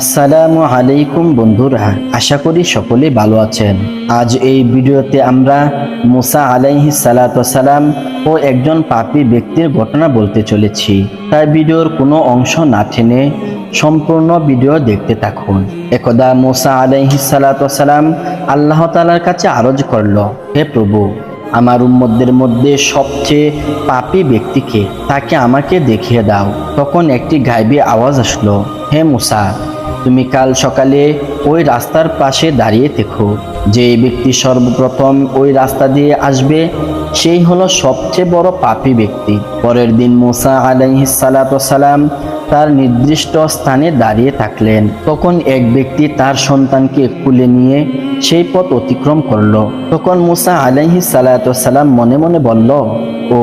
আসসালামু আলাইকুম বন্ধুরা, আশা করি সকলে ভালো আছেন। আজ এই ভিডিওতে আমরা মুসা আলাইহি সালাম ও একজন পাপী ব্যক্তির ঘটনা বলতে চলেছি। তাই ভিডিওর কোনো অংশ না টেনে সম্পূর্ণ ভিডিও দেখতে থাকুন। একদা মুসা আলাইহি সালাম আল্লাহ তালার কাছে আরজ করল, হে প্রভু আমার উম্মতদের মধ্যে সবচেয়ে পাপী ব্যক্তিকে তাকে আমাকে দেখিয়ে দাও। তখন একটি গাইবী আওয়াজ আসলো, হে মুসা, তুমি কাল সকালে ওই রাস্তার পাশে দাঁড়িয়ে দেখো যে ব্যক্তি সর্বপ্রথম ওই রাস্তা দিয়ে আসবে, সেই হলো সবচেয়ে বড় পাপী ব্যক্তি। পরের দিন মুসা আলাইহিসালাম তার নির্দিষ্ট স্থানে দাঁড়িয়ে থাকলেন। তখন এক ব্যক্তি তার সন্তানকে কুলে নিয়ে সেই পথ অতিক্রম করল। তখন মুসা আলাইহি সালাম মনে মনে বলল, ও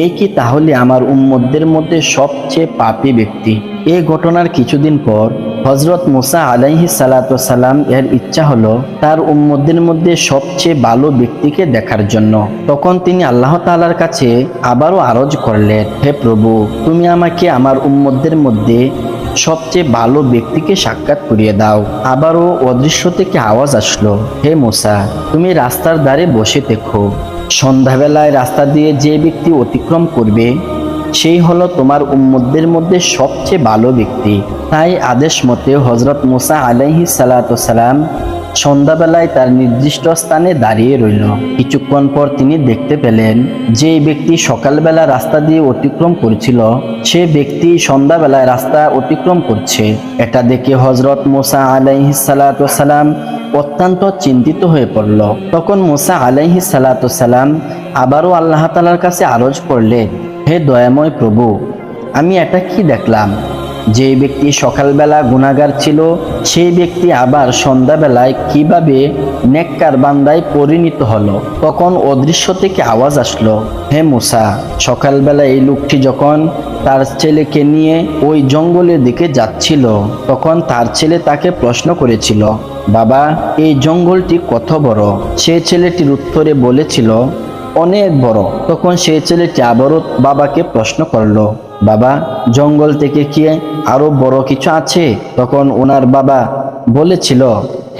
এই কি তাহলে আমার উম্মদের মধ্যে সবচেয়ে পাপী ব্যক্তি? এ ঘটনার কিছুদিন পর হজরত মুসা আলাইহি সালাম এর ইচ্ছা হলো তার উম্মতদের মধ্যে সবচেয়ে ভালো ব্যক্তিকে দেখার জন্য। তখন তিনি আল্লাহ তাআলার কাছে আবারও আরজ করলেন, হে প্রভু, তুমি আমাকে আমার উম্মতদের মধ্যে সবচেয়ে ভালো ব্যক্তিকে সাক্ষাৎ করিয়ে দাও। আবারও অদৃশ্য থেকে আওয়াজ আসলো, হে মুসা, তুমি রাস্তার ধারে বসে দেখো। সন্ধ্যাবেলায় রাস্তা দিয়ে যে ব্যক্তি অতিক্রম করবে সেই হলো তোমার উম্মতদের মধ্যে সবচেয়ে ভালো ব্যক্তি। তাই আদেশ মতে হজরত মুসা আলাইহি সালাম সন্ধ্যাবেলায় তার নির্দিষ্ট স্থানে দাঁড়িয়ে রইল। কিছুক্ষণ পর তিনি দেখতে পেলেন যে ব্যক্তি সকালবেলা রাস্তা দিয়ে অতিক্রম করছিল, সে ব্যক্তি সন্ধ্যাবেলায় রাস্তা অতিক্রম করছে। এটা দেখে হজরত মোসা আলাইহি সালাম অত্যন্ত চিন্তিত হয়ে পড়ল। তখন মোসা আলাইহি সালাম আবারও আল্লাহ তালার কাছে আরজ করলেন হে দয়াময় প্রভু, আমি এটা কি দেখলাম? যে ব্যক্তি সকালবেলা গুণাগার ছিল, সেই ব্যক্তি আবার সন্ধ্যাবেলায় কীভাবে নেককার বান্দায় পরিণত হলো? তখন অদৃশ্য থেকে আওয়াজ আসলো, হে মুসা, সকালবেলা এই লোকটি যখন তার ছেলেকে নিয়ে ওই জঙ্গলের দিকে যাচ্ছিল, তখন তার ছেলে তাকে প্রশ্ন করেছিল, বাবা, এই জঙ্গলটি কত বড়? সে ছেলেটির উত্তরে বলেছিল অনেক বড়। তখন সে ছেলেটি আবারও বাবাকে প্রশ্ন করল, বাবা, জঙ্গল থেকে কি আরও বড় কিছু আছে? তখন ওনার বাবা বলেছিল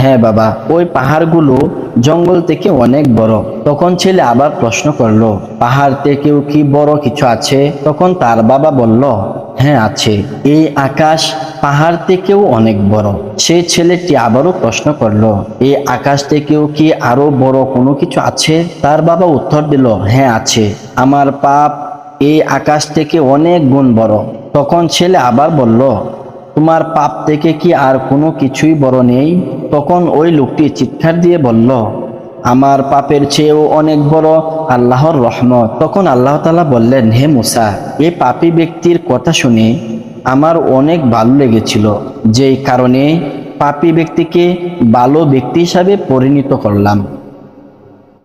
হ্যাঁ বাবা, ওই পাহাড়গুলো জঙ্গল থেকে অনেক বড়। তখন ছেলে আবার প্রশ্ন করল, পাহাড় থেকেও কি বড় কিছু আছে? তখন তার বাবা বলল হ্যাঁ আছে। এই আকাশ পাহাড় থেকেও অনেক বড়। সে ছেলেটি আবারও প্রশ্ন করল, এই আকাশ থেকেও কি আরও বড় কোনো কিছু আছে? তার বাবা উত্তর দিল হ্যাঁ আছে। আমার পাপ এই আকাশ থেকে অনেক গুণ বড়। তখন ছেলে আবার বলল, তোমার পাপ থেকে কি আর কোনো কিছুই বড় নেই? তখন ওই লোকটি চিৎকার দিয়ে বলল, আমার পাপের চেয়েও অনেক বড় আল্লাহর রহমত। তখন আল্লাহ তালা বললেন, হে মুসা এই পাপি ব্যক্তির কথা শুনে আমার অনেক ভালো লেগেছিল। যেই কারণে পাপি ব্যক্তিকে ভালো ব্যক্তি হিসাবে পরিণত করলাম।